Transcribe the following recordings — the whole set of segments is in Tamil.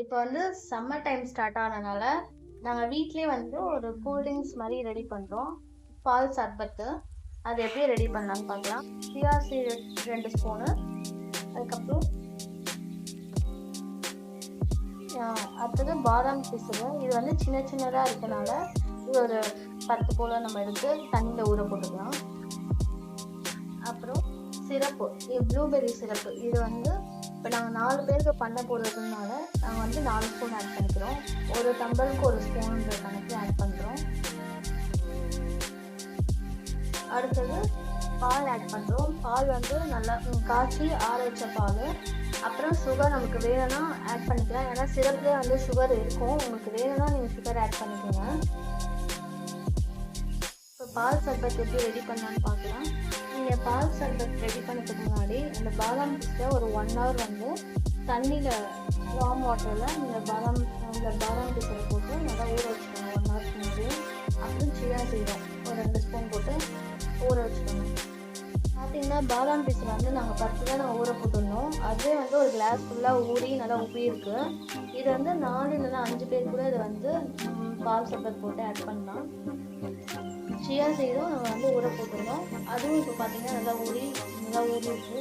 இப்போ வந்து சம்மர் டைம் ஸ்டார்ட் ஆனதுனால நாங்கள் வீட்லயே வந்து ஒரு கூல்ட்ரிங்க்ஸ் மாதிரி ரெடி பண்ணுறோம் பால் சர்பத்து. அது எப்படி ரெடி பண்ணலான்னு பார்க்கலாம் சிஆர்சி ரெண்டு ஸ்பூனு அதுக்கப்புறம் அடுத்தது பாதாம் பிசுறு. இது வந்து சின்ன சின்னதாக இருக்கனால இது ஒரு பத்து போல் நம்ம எடுத்து தண்ணியில் ஊற போட்டுக்கலாம். அப்புறம் சிரப்பு. இது ப்ளூபெர்ரி சிரப்பு. இது வந்து இப்போ நாங்கள் நாலு பேருக்கு பண்ண போடுறதுனால நாங்கள் வந்து நாலு ஸ்பூன் ஆட் பண்ணிக்கிறோம். ஒரு டம்பருக்கு ஒரு ஸ்பூன்ற கணக்கு ஆட் பண்ணுறோம் அடுத்தது பால் ஆட் பண்ணுறோம் பால் வந்து நல்லா காய்ச்சி ஆற வச்ச பால். அப்புறம் சுகர் நமக்கு வேணும்னா ஆட் பண்ணிக்கலாம். ஏன்னா சிரப்லேயே வந்து சுகர் இருக்கும். உங்களுக்கு வேணும்னா நீங்கள் சுகர் ஆட் பண்ணிக்கோங்க. பால் சர்பத் எப்படி ரெடி பண்ணலான்னு பார்க்கலாம். நீங்கள் பால் சர்பத் ரெடி பண்ணதுக்கு முன்னாடி அந்த பாதாம் பிஸ்டை ஒரு ஒன் ஹவர் வந்து தண்ணியில் வார்ம் வாட்டரில் நீங்கள் பாதாம் இந்த பாதாம் பிஸ்டை போட்டு நல்லா ஊற வச்சுக்கோங்க. ஒன் ஹவர்க்கு முன்னாடி அப்புறம் சியா செய்வோம் ஒரு ரெண்டு ஸ்பூன் போட்டு ஊற வச்சுக்கோங்க. பார்த்தீங்கன்னா பாதாம் பீஸ் வந்து நாங்கள் பத்து தான் நாங்கள் ஊற போட்டுருந்தோம். அதுவே வந்து ஒரு கிளாஸ் ஃபுல்லாக ஊறி நல்லா உப்பியிருக்கு. இது வந்து நாலு இல்லைன்னா அஞ்சு பேர் கூட இதை வந்து பால் சப்பர் போட்டு ஆட் பண்ணலாம். சியா சீடும் நம்ம வந்து ஊற போட்டுருந்தோம். அதுவும் இப்போ பார்த்தீங்கன்னா நல்லா ஊறி நல்லா ஊறிடுச்சு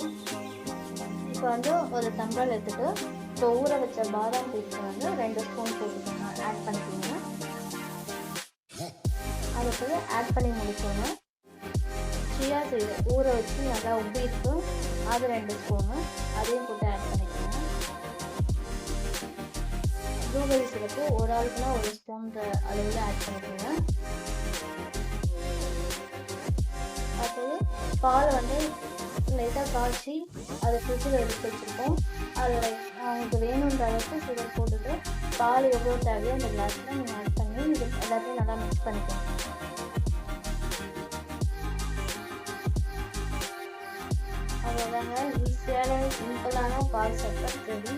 இப்போ வந்து ஒரு டம்ளர் எடுத்துட்டு இப்போ ஊற வச்ச பாதாம் பீஸ் வந்து ரெண்டு ஸ்பூன் போட்டுக்கோங்க. ஆட் பண்ணிக்கோங்க. அதுக்கு ஆட் பண்ணி முடிச்சோங்க சியா ஊற வச்சு நல்லா உப்பிட்டு அது ரெண்டு ஸ்பூனு அதையும் போட்டு ஆட் பண்ணிக்கோங்க ப்ளூபெரி சிரப்பு ஒரு ஆளுக்குனா ஒரு ஸ்பூன்ற அளவில் ஆட் பண்ணிக்கோங்க அடுத்தது பால் வந்து லைட்டாக காய்ச்சி அதை ஃப்ரிட்ஜில் எடுத்து வச்சுருக்கோம் அதில் உங்களுக்கு வேணுன்ற அளவுக்கு சுகர் போட்டுட்டு பால் எவ்வளோ தேவையோ அந்த கிளாஸில் நீங்கள் ஆட் பண்ணி இது எல்லாத்தையும் நல்லா மிக்ஸ் பண்ணிக்கோங்க அவ்வளோதாங்க ஈஸியான சிம்பிளான பால் சர்பத் ரெடி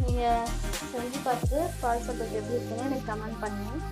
நீங்கள் செஞ்சு பார்த்துட்டு பால் சர்பத் எப்படி இருக்குன்னு எனக்கு கமெண்ட் பண்ணுங்கள்